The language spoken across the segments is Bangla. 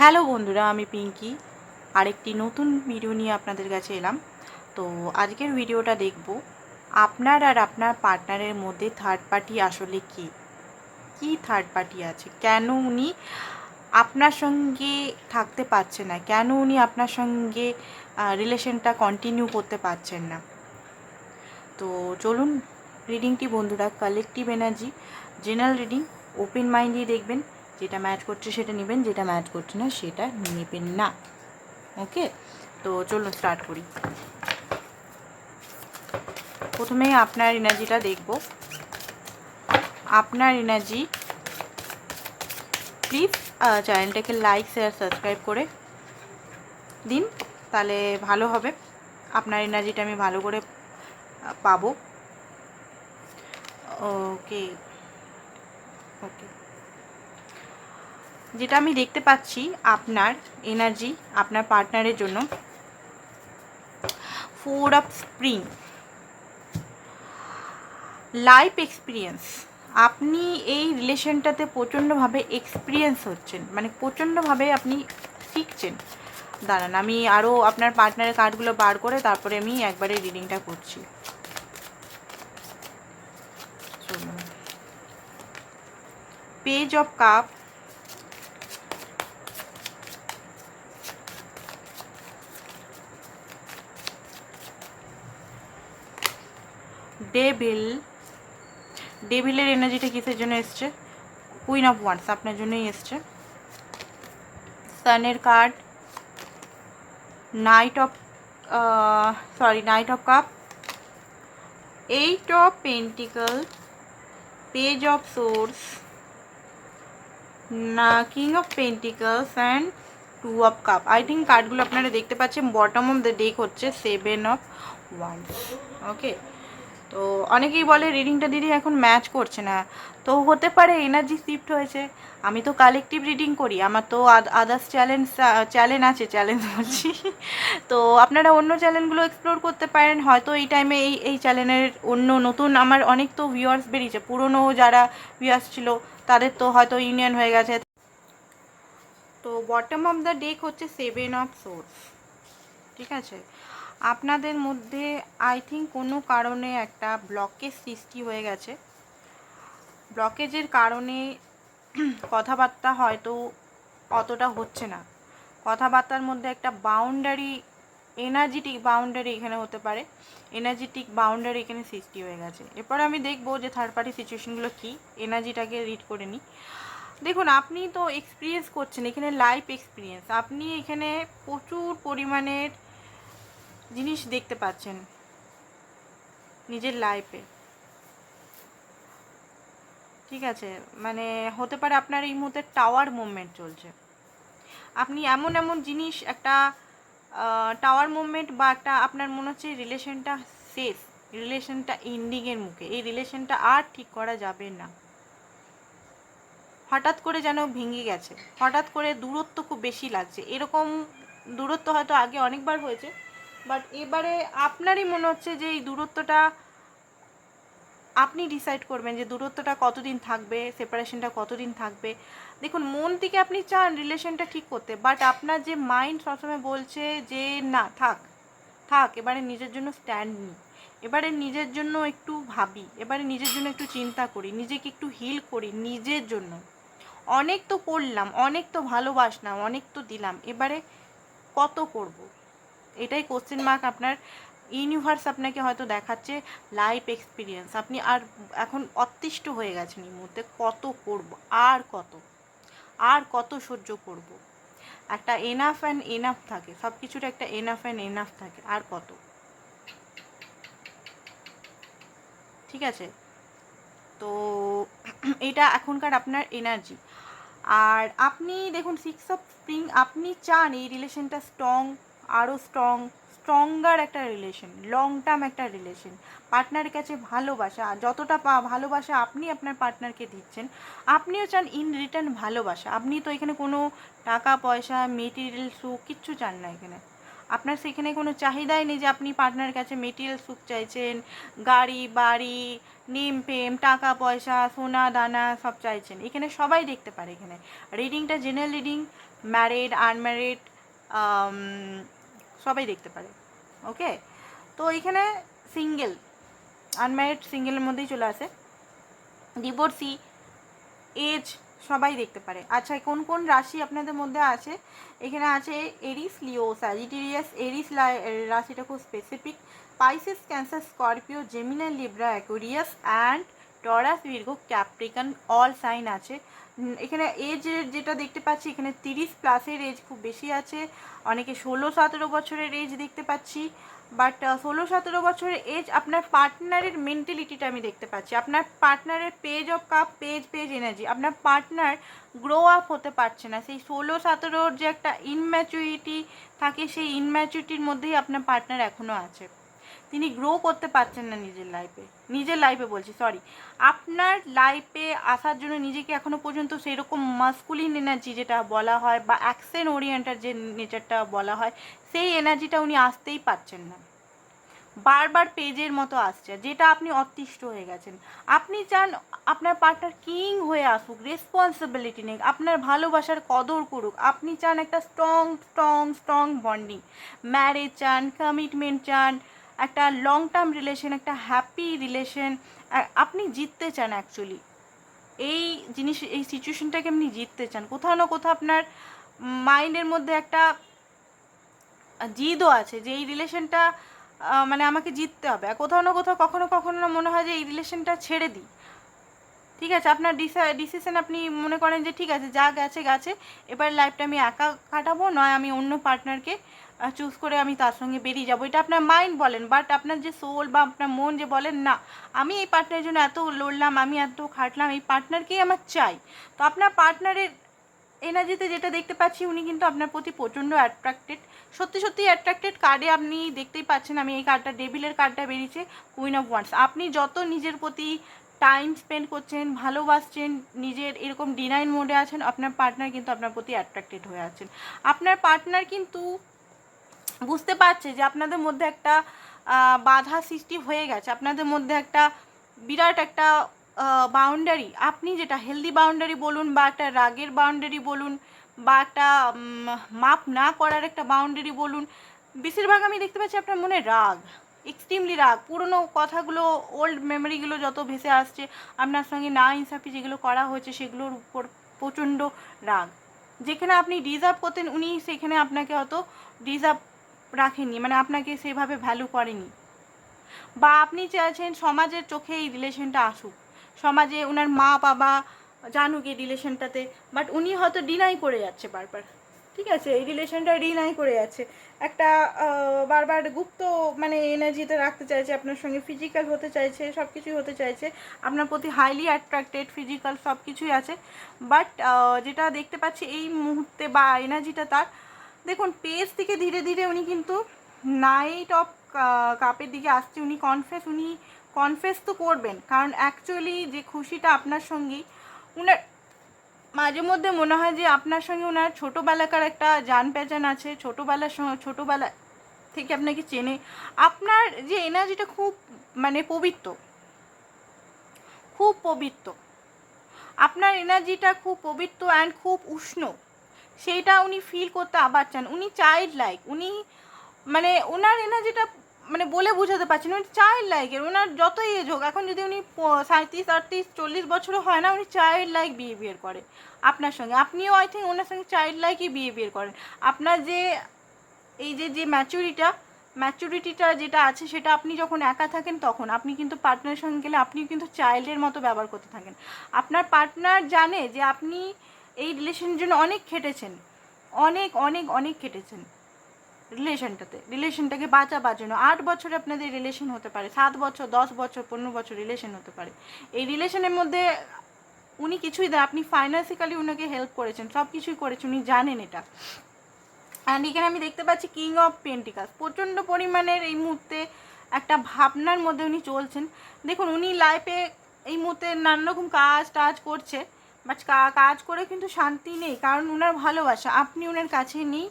হ্যালো বন্ধুরা, আমি পিঙ্কি। আরেকটি নতুন ভিডিও নিয়ে আপনাদের কাছে এলাম। তো আজকের ভিডিওটা দেখব, আপনার আর আপনার পার্টনারের মধ্যে থার্ড পার্টি আসলে কি? কি থার্ড পার্টি আছে? কেন উনি আপনার সঙ্গে থাকতে পারছে না? কেন উনি আপনার সঙ্গে রিলেশনটা কন্টিনিউ করতে পারছেন না? তো চলুন রিডিংটি বন্ধুরা collective energy general reading open মাইন্ডই দেখবেন। যেটা ম্যাচ করছে সেটা নেবেন, যেটা ম্যাচ করছে না সেটা নেবেন না। ওকে তো চলুন স্টার্ট করি। প্রথমে আপনার এনার্জিটা দেখব। আপনার এনার্জি প্লিজ চ্যানেলটাকে লাইক শেয়ার সাবস্ক্রাইব করে দিন, তাহলে ভালো হবে। আপনার এনার্জিটা আমি ভালো করে পাবো। ওকে ওকে যেটা আমি দেখতে পাচ্ছি আপনার এনার্জি আপনার পার্টনারের জন্য। Four of spring life experience আপনি এই রিলেশনটাতে প্রচণ্ডভাবে এক্সপিরিয়েন্স হচ্ছেন মানে প্রচণ্ডভাবে আপনি শিখছেন। দাঁড়ান, আমি আরও আপনার পার্টনারের কার্ডগুলো বার করে তারপরে আমি একবারে রিডিংটা করছি। পেজ অফ কাপ ডেভিল, ডেভিলের এনার্জিটা কিসের জন্য এসছে? কুইন অফ ওয়ান্স আপনার জন্যই এসছে। সানের card knight of sorry knight of cup eight of pentacle page of swords না king of pentacles and two of cup I think কার্ডগুলো আপনারা দেখতে পাচ্ছেন বটম অফ দ্য ডেক হচ্ছে সেভেন অফ ওয়ান ওকে তো অনেকেই বলে রিডিংটা দিদি এখন ম্যাচ করছে না। তো হতে পারে এনার্জি শিফট হয়েছে। আমি তো কালেকটিভ রিডিং করি। আমার তো আদার্স চ্যালেঞ্জ চ্যালেঞ্জ আছে চ্যালেঞ্জ বলছি। তো আপনারা অন্য চ্যানেলগুলো এক্সপ্লোর করতে পারেন। হয়তো এই টাইমে এই এই চ্যানেলের অন্য নতুন আমার অনেক তো ভিউয়ার্স বেরিয়েছে। পুরনো যারা ভিউয়ার্স ছিল, তাদের তো হয়তো ইউনিয়ন হয়ে গেছে। তো বটম অফ দ্য ডেক হচ্ছে সেভেন অফ সোর্স ঠিক আছে? আপনাদের মধ্যে আই থিঙ্ক কোনো কারণে একটা ব্লকেজ সৃষ্টি হয়ে গেছে। ব্লকেজের কারণে কথাবার্তা হয়তো অতটা হচ্ছে না। কথাবার্তার মধ্যে একটা বাউন্ডারি এনার্জেটিক বাউন্ডারি এখানে হতে পারে। এনার্জেটিক বাউন্ডারি এখানে সৃষ্টি হয়ে গেছে। এরপর আমি দেখব যে থার্ড পার্টি সিচুয়েশনগুলো কী। এনার্জিটাকে রিড করে নিই দেখুন, আপনি তো এক্সপিরিয়েন্স করছেন, এখানে লাইফ এক্সপিরিয়েন্স আপনি এখানে প্রচুর পরিমাণের জিনিস দেখতে পাচ্ছেন নিজের লাইফে ঠিক আছে মানে হতে পারে আপনার এই মুহূর্তে টাওয়ার মুভমেন্ট চলছে। আপনি এমন এমন জিনিস, একটা টাওয়ার মুভমেন্ট বা একটা আপনার মনে হচ্ছে রিলেশনটা শেষ রিলেশনটা এন্ডিংয়ের মুখে, এই রিলেশনটা আর ঠিক করা যাবে না। হঠাৎ করে যেন ভেঙে গেছে, হঠাৎ করে দূরত্ব খুব বেশি লাগছে। এরকম দূরত্ব হয়তো আগে অনেকবার হয়েছে বাট এবারে আপনারই মনে হচ্ছে যে এই দূরত্বটা আপনি ডিসাইড করবেন যে দূরত্বটা কতদিন থাকবে সেপারেশনটা কতদিন থাকবে। দেখুন, মন থেকে আপনি চান রিলেশনটা ঠিক করতে বাট আপনার যে মাইন্ড সবসময় বলছে যে না, থাক থাক, এবারে নিজের জন্য স্ট্যান্ড নিই। এবারে নিজের জন্য একটু ভাবি, এবারে নিজের জন্য একটু চিন্তা করি, নিজেকে একটু হিল করি নিজের জন্য। অনেক তো করলাম, অনেক তো ভালোবাসলাম, অনেক তো দিলাম, এবারে কত করব? এটাই কোশ্চেন মার্ক আপনার ইউনিভার্স আপনাকে হয়তো দেখাচ্ছে লাইফ এক্সপিরিয়েন্স আপনি আর এখন অতিষ্ঠ হয়ে গেছেন এই মুহূর্তে। কত করব? আর কত? আর কত সহ্য করব? একটা এনাফ অ্যান্ড এনাফ থাকে। সব কিছুর একটা এনাফ অ্যান্ড এনাফ থাকে। আর কত? ঠিক আছে? তো এটা এখনকার আপনার এনার্জি আর আপনি দেখুন সিক্স অফ স্প্রিং আপনি চান এই রিলেশনটা স্ট্রং আরও স্ট্রং স্ট্রঙ্গার একটা রিলেশন লং টার্ম একটা রিলেশন পার্টনারের কাছে ভালোবাসা, যতটা পা, ভালোবাসা আপনি আপনার পার্টনারকে দিচ্ছেন, আপনিও চান ইন রিটার্ন ভালোবাসা। আপনি তো এখানে কোনো টাকা, পয়সা মেটেরিয়াল সুখ কিচ্ছু চান না এখানে। আপনার সেখানে কোনো চাহিদাই নেই যে আপনি পার্টনারের কাছে মেটেরিয়াল সুখ চাইছেন, গাড়ি, বাড়ি নেম ফেম টাকা, পয়সা, সোনা, দানা সব চাইছেন। এখানে সবাই দেখতে পারে এখানে। রিডিংটা জেনারেল রিডিং ম্যারিড আনম্যারিড সবাই দেখতে পারে ওকে তো এখানে সিঙ্গেল আনম্যারিড সিঙ্গেলের মধ্যেই চলে আসে। ডিভোর্সি এজ সবাই দেখতে পারে। আচ্ছা কোন কোন রাশি আপনাদের মধ্যে আছে? এখানে আছে এরিস লিও স্যাজিটেরিয়াস এরিস রাশিটা খুব specific Pisces Cancer Scorpio Gemini Libra Aquarius and Taurus Virgo Capricorn all sign আছে। এখানে এজ যেটা দেখতে পাচ্ছি, এখানে তিরিশ প্লাসের এজ খুব বেশি আছে। অনেকে ষোলো, সতেরো বছরের এজ দেখতে পাচ্ছি। বাট ষোলো, সতেরো বছরের এজ আপনার পার্টনারের মেন্টালিটিটা আমি দেখতে পাচ্ছি। আপনার পার্টনারের page of cup page page energy আপনার পার্টনার গ্রো আপ হতে পারছে না। সেই ষোলো, সতেরোর যে একটা ইনম্যাচুরিটি থাকে, সেই ইনম্যাচুরিটির মধ্যেই আপনার পার্টনার এখনও আছে। তিনি গ্রো করতে পারছেন না নিজের লাইফে নিজের লাইফে বলছি সরি আপনার লাইফে আসার জন্য নিজেকে এখনও পর্যন্ত সেরকম মাস্কুলিন এনার্জি যেটা বলা হয় বা অ্যাকশন ওরিয়েন্টার যে নেচারটা বলা হয়, সেই এনার্জিটা উনি আসতেই পারছেন না। বারবার পেজের মতো আসছে, যেটা আপনি অতিষ্ঠ হয়ে গেছেন। আপনি চান আপনার পার্টনার কিং হয়ে আসুক রেসপন্সিবিলিটি নেই আপনার ভালোবাসার কদর করুক। আপনি চান একটা strong strong strong bonding marriage চান কমিটমেন্ট চান একটা লং টার্ম রিলেশন একটা হ্যাপি রিলেশন আপনি জিততে চান অ্যাকচুয়ালি এই জিনিস, এই সিচুয়েশনটাকে আপনি জিততে চান। কোথাও না কোথাও আপনার মাইন্ডের মধ্যে একটা জিদও আছে যে এই রিলেশনটা মানে আমাকে জিততে হবে। আর কোথাও না কোথাও কখনো কখনো না মনে হয় যে এই রিলেশনটা ছেড়ে দিই। ঠিক আছে, আপনার ডিসিশন আপনি মনে করেন যে ঠিক আছে, যা গেছে গেছে। এবার লাইফটা আমি একা কাটাবো, নয় আমি অন্য পার্টনারকে চুজ করে আমি তার সঙ্গে বেরিয়ে যাব। এটা আপনার মাইন্ড বলেন বাট আপনার যে সোল বা আপনার মন যে বলেন, না। আমি এই পার্টনারের জন্য এত লড়লাম, আমি এত খাটলাম, এই পার্টনারকেই আমার চাই। তো আপনার পার্টনারের এনার্জিতে যেটা দেখতে পাচ্ছি, উনি কিন্তু আপনার প্রতি প্রচণ্ড অ্যাট্রাক্টেড সত্যি সত্যি অ্যাট্রাক্টেড কার্ডে আপনি দেখতেই পাচ্ছেন, আমি এই কার্ডটা ডেবিলের কার্ডটা বেরিয়েছে কুইন অফ ওয়ান্স আপনি যত নিজের প্রতি টাইম স্পেন্ড করছেন, ভালোবাসছেন, নিজের এরকম ডিনাইন মোডে আছেন, আপনার পার্টনার কিন্তু আপনার প্রতি অ্যাট্রাক্টেড হয়ে আছেন। আপনার পার্টনার কিন্তু বুঝতে পারছে যে আপনাদের মধ্যে একটা বাধা সৃষ্টি হয়ে গেছে। আপনাদের মধ্যে একটা বিরাট একটা বাউন্ডারি আপনি যেটা হেলদি বাউন্ডারি বলুন বা একটা রাগের বাউন্ডারি বলুন বা একটা মাপ না করার একটা বাউন্ডারি বলুন, বেশিরভাগ আমি দেখতে পাচ্ছি আপনার মনে রাগ এক্সট্রিমলি রাগ। পুরনো কথাগুলো ওল্ড মেমোরিগুলো যত ভেসে আসছে, আপনার সঙ্গে না ইনসাফি যেগুলো করা হয়েছে, সেগুলোর উপর প্রচণ্ড রাগ। যেখানে আপনি ডিজার্ভ করতেন, উনি সেখানে আপনাকে অত ডিজার্ভ রাখেননি মানে আপনাকে সেভাবে ভ্যালু করেনি। বা আপনি চাইছেন সমাজের চোখে এই রিলেশনটা আসুক। সমাজে ওনার মা, বাবা জানুক এই রিলেশনটাতে বাট উনি হয়তো ডিনাই করে যাচ্ছে বারবার। ঠিক আছে, এই রিলেশনটা ডিনাই করে যাচ্ছে। একটা বারবার গুপ্ত মানে এনার্জিতে রাখতে চাইছে, আপনার সঙ্গে ফিজিক্যাল হতে চাইছে সব কিছুই হতে চাইছে, আপনার প্রতি হাইলি অ্যাট্রাক্টেড ফিজিক্যাল সব কিছুই আছে বাট যেটা দেখতে পাচ্ছি এই মুহূর্তে বা এনার্জিটা তার দেখুন পেজ থেকে ধীরে ধীরে উনি কিন্তু নাইট অফ কাপের দিকে আসছে। উনি কনফেস উনি কনফেস তো করবেন। কারণ অ্যাকচুয়ালি যে খুশিটা আপনার সঙ্গেই উনার মাঝে মধ্যে মনে হয় যে আপনার সঙ্গে ওনার ছোটোবেলাকার একটা জান পেচান আছে। ছোটোবেলার সঙ্গে ছোটোবেলা থেকে আপনাকে চেনে। আপনার যে এনার্জিটা খুব মানে পবিত্র। খুব পবিত্র। আপনার এনার্জিটা খুব পবিত্র অ্যান্ড খুব উষ্ণ। সেইটা উনি ফিল করতে আবার চান। উনি চাইল্ড লাইক উনি মানে ওনার এনার্জিটা মানে বলে বোঝাতে পারছেন উনি চাইল্ড লাইকের ওনার যত এজ হোক, এখন যদি উনি সাঁত্রিশ আটত্রিশ, চল্লিশ বছরও হয় না, উনি চাইল্ড লাইক বিহেভিয়ার করে আপনার সঙ্গে। আপনিও আই থিঙ্ক ওনার সঙ্গে চাইল্ড লাইকই বিহেভিয়ার করেন। আপনার যে, এই যে যে ম্যাচুরিটা ম্যাচুরিটিটা যেটা আছে, সেটা আপনি যখন একা থাকেন তখন, আপনি কিন্তু পার্টনারের সঙ্গে গেলে আপনি কিন্তু চাইল্ডের মতো ব্যবহার করতে থাকেন। আপনার পার্টনার জানে যে আপনি এই রিলেশনের জন্য অনেক খেটেছেন। অনেক অনেক অনেক খেটেছেন রিলেশনটাতে রিলেশনটাকে বাঁচাবার জন্য। আট বছরে আপনাদের রিলেশন হতে পারে, সাত বছর, দশ বছর, পনেরো বছর রিলেশন হতে পারে। এই রিলেশনের মধ্যে উনি কিছুই দেয় আপনি ফাইন্যান্সিক্যালি উনাকে হেল্প করেছেন সব কিছুই করেছেন, উনি জানেন এটা। অ্যান্ড এখানে আমি দেখতে পাচ্ছি কিং অফ পেন্টিকাস প্রচণ্ড পরিমাণের এই মুহূর্তে একটা ভাবনার মধ্যে উনি চলছেন। দেখুন, উনি লাইফে এই মুহূর্তে নানা রকম কাজ টাজ করছে। বাট কাজ করে কিন্তু শান্তি নেই, কারণ উনার ভালোবাসা। আপনি উনার কাছে নেই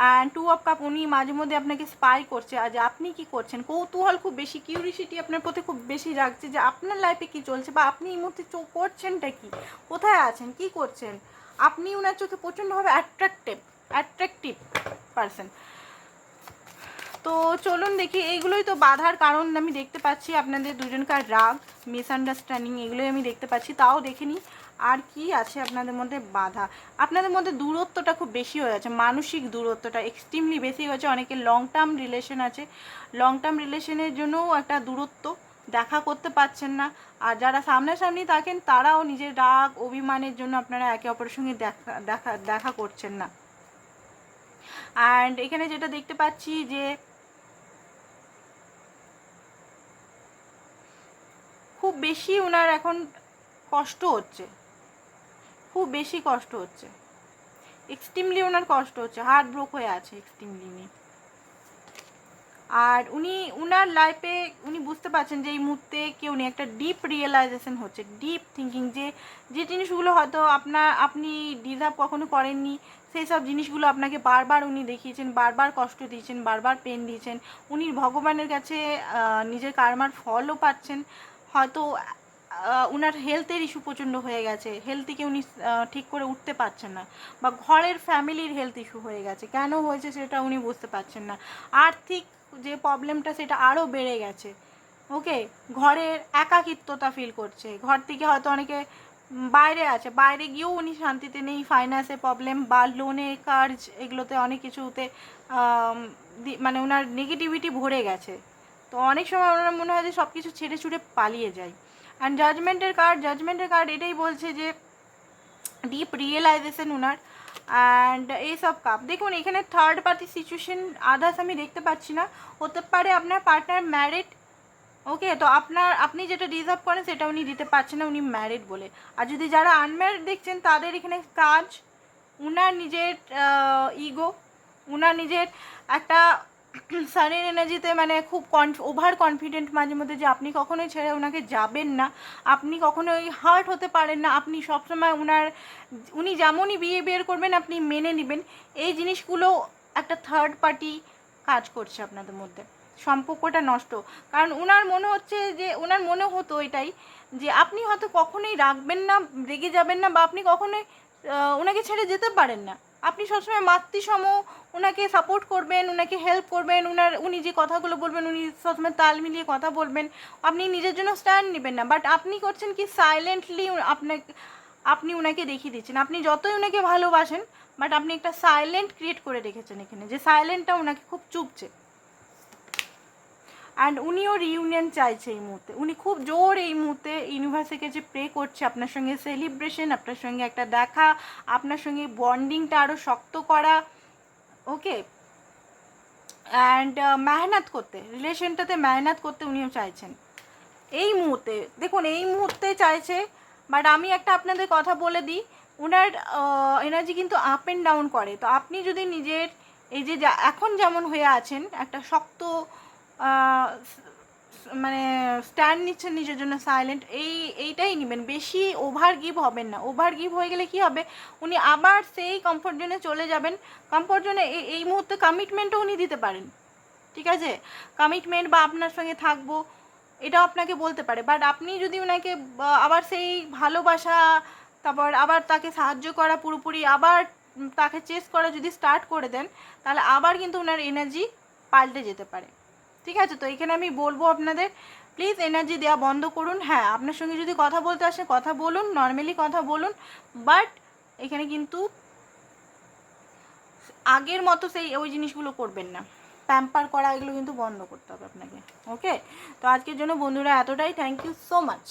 অ্যান্ড টু অফ কাপ উনি মাঝে মধ্যে আপনাকে স্পাই করছে আজ আপনি কি করছেন? কৌতূহল খুব বেশি কিউরিসিটি আপনার প্রতি খুব বেশি রাখছে যে আপনার লাইফে কি চলছে, বা আপনি এই মুহূর্তে চো- করছেনটা কি? কোথায় আছেন? কি করছেন? আপনি উনার চোখে প্রচণ্ডভাবে অ্যাট্রাকটিভ অ্যাট্রাকটিভ পারসন তো চলুন দেখি এইগুলোই তো বাধার কারণ আমি দেখতে পাচ্ছি আপনাদের দুজনকার রাগ মিসআন্ডারস্ট্যান্ডিং এগুলোই আমি দেখতে পাচ্ছি, তাও দেখে নিই। আর কি আছে আপনাদের মধ্যে বাধা? আপনাদের মধ্যে দূরত্বটা খুব বেশি হয়ে যাচ্ছে, মানসিক দূরত্বটা এক্সট্রিমলি বেশি হয়েছে, অনেকে লং টার্ম রিলেশন আছে। লং টার্ম রিলেশনের জন্যও একটা দূরত্ব দেখা করতে পারছেন না। আর যারা সামনাসামনি থাকেন, তারাও নিজের রাগ, অভিমানের জন্য আপনারা একে অপরের সঙ্গে দেখা দেখা দেখা করছেন না। অ্যান্ড এখানে যেটা দেখতে পাচ্ছি যে, খুব বেশি ওনার এখন কষ্ট হচ্ছে। খুব বেশি কষ্ট হচ্ছে। এক্সট্রিমলি ওনার কষ্ট হচ্ছে হার্ট ব্রোক হয়ে আছে এক্সট্রিমলি উনি আর উনি, উনার লাইফে উনি বুঝতে পারছেন যে এই মুহূর্তে কেউ নেই, একটা ডিপ রিয়েলাইজেশন হচ্ছে ডিপ থিঙ্কিং যে যে জিনিসগুলো হয়তো আপনার, আপনি ডিজার্ভ কখনো করেননি, সেই সব জিনিসগুলো আপনাকে বারবার উনি দেখিয়েছেন, বারবার কষ্ট দিয়েছেন, বারবার পেন দিয়েছেন। উনি ভগবানের কাছে নিজের কার্মার ফলও পাচ্ছেন। হয়তো উনার হেলথের ইস্যু প্রচণ্ড হয়ে গেছে। হেলথ থেকে উনি ঠিক করে উঠতে পারছেন না। বা ঘরের ফ্যামিলির হেলথ ইস্যু হয়ে গেছে। কেন হয়েছে সেটা উনি বুঝতে পারছেন না। আর্থিক যে প্রবলেমটা সেটা আরও বেড়ে গেছে। ওকে ঘরের একাকিত্বতা ফিল করছে। ঘর থেকে হয়তো অনেকে বাইরে আছে। বাইরে গিয়েও উনি শান্তিতে নেই। ফাইন্যান্সের প্রবলেম বা লোনে কার্জ এগুলোতে অনেক কিছুতে মানে ওনার নেগেটিভিটি ভরে গেছে। তো অনেক সময় ওনার মনে হয় যে সব কিছু ছেড়ে ছুড়ে পালিয়ে যায়। অ্যান্ড জাজমেন্টের কার্ড জাজমেন্টের কার্ড এটাই বলছে যে ডিপ রিয়েলাইজেশন ওনার অ্যান্ড এইসব কাপ দেখুন, এখানে থার্ড পার্টি সিচুয়েশন আদার্স আমি দেখতে পাচ্ছি না। হতে পারে আপনার পার্টনার ম্যারিড ওকে তো আপনার, আপনি যেটা ডিজার্ভ করেন, সেটা উনি দিতে পারছেন না, উনি ম্যারিড বলে। আর যদি যারা আনম্যারিড দেখছেন, তাদের এখানে কাজ, উনার নিজের ইগো উনার নিজের একটা সানের এনার্জিতে মানে খুব ওভার কনফিডেন্ট মাঝে মধ্যে যে আপনি কখনোই ছেড়ে ওনাকে যাবেন না। আপনি কখনোই হার্ট হতে পারেন না। আপনি সবসময় ওনার উনি যেমনই বিহেভিয়ার করবেন, আপনি মেনে নেবেন। এই জিনিসগুলো একটা থার্ড পার্টি কাজ করছে আপনাদের মধ্যে। সম্পর্কটা নষ্ট। কারণ ওনার মনে হচ্ছে যে ওনার মনে হতো এটাই যে, আপনি হয়তো কখনোই রাখবেন না, রেগে যাবেন না বা আপনি কখনোই ওনাকে ছেড়ে যেতে পারেন না। আপনি সবসময় মাতৃসম ওনাকে সাপোর্ট করবেন ওনাকে হেল্প করবেন ওনার উনি যে কথাগুলো বলবেন, উনি সবসময় তাল মিলিয়ে কথা বলবেন, আপনি নিজের জন্য স্ট্যান্ড নেবেন না। বাট আপনি করছেন কি সাইলেন্টলি আপনাকে, আপনি ওনাকে দেখিয়ে দিচ্ছেন। আপনি যতই ওনাকে ভালোবাসেন বাট আপনি একটা সাইলেন্ট ক্রিয়েট করে রেখেছেন এখানে। যে সাইলেন্টটা ওনাকে খুব চুপছে। অ্যান্ড উনিও রিউনিয়ন চাইছে এই মুহূর্তে। উনি খুব জোর এই মুহূর্তে ইউনিভার্সিটিকে যে প্রে করছে, আপনার সঙ্গে সেলিব্রেশন আপনার সঙ্গে একটা দেখা, আপনার সঙ্গে বন্ডিংটা আরও শক্ত করা ওকে অ্যান্ড মেহনত করতে রিলেশনটাতে মেহনত করতে উনিও চাইছেন। এই মুহূর্তে, দেখুন, এই মুহূর্তে চাইছে বাট আমি একটা আপনাদের কথা বলে দিই ওনার এনার্জি কিন্তু আপ অ্যান্ড ডাউন করে। তো আপনি যদি নিজের, এই যে, এখন যেমন হয়ে আছেন, একটা শক্ত মানে স্ট্যান্ড নিচ্ছেন নিজের জন্য সাইলেন্ট এই, এইটাই নেবেন। বেশি ওভার গিভ হবেন না। ওভার গিভ হয়ে গেলে কি হবে? উনি আবার সেই কমফোর্ট জোনে চলে যাবেন। কমফোর্ট জোনে এই মুহূর্তে কমিটমেন্টও উনি দিতে পারেন। ঠিক আছে? কমিটমেন্ট বা আপনার সঙ্গে থাকব, এটাও আপনাকে বলতে পারে। বাট আপনি যদি ওনাকে আবার সেই ভালোবাসা, তারপর আবার তাকে সাহায্য করা পুরোপুরি, আবার তাকে চেস করা যদি স্টার্ট করে দেন, তাহলে আবার কিন্তু ওনার এনার্জি পাল্টে যেতে পারে। ঠিক আছে? তো এখানে আমি বলব আপনাদের প্লিজ এনার্জি দেওয়া বন্ধ করুন। হ্যাঁ আপনার সঙ্গে যদি কথা বলতে আসে, কথা বলুন নর্মালি কথা বলুন বাট এখানে কিন্তু আগের মতো সেই ওই জিনিসগুলো করবেন না। প্যাম্পার করা এগুলো কিন্তু বন্ধ করতে হবে আপনাকে ওকে তো আজকের জন্য বন্ধুরা এতটাই। Thank you so much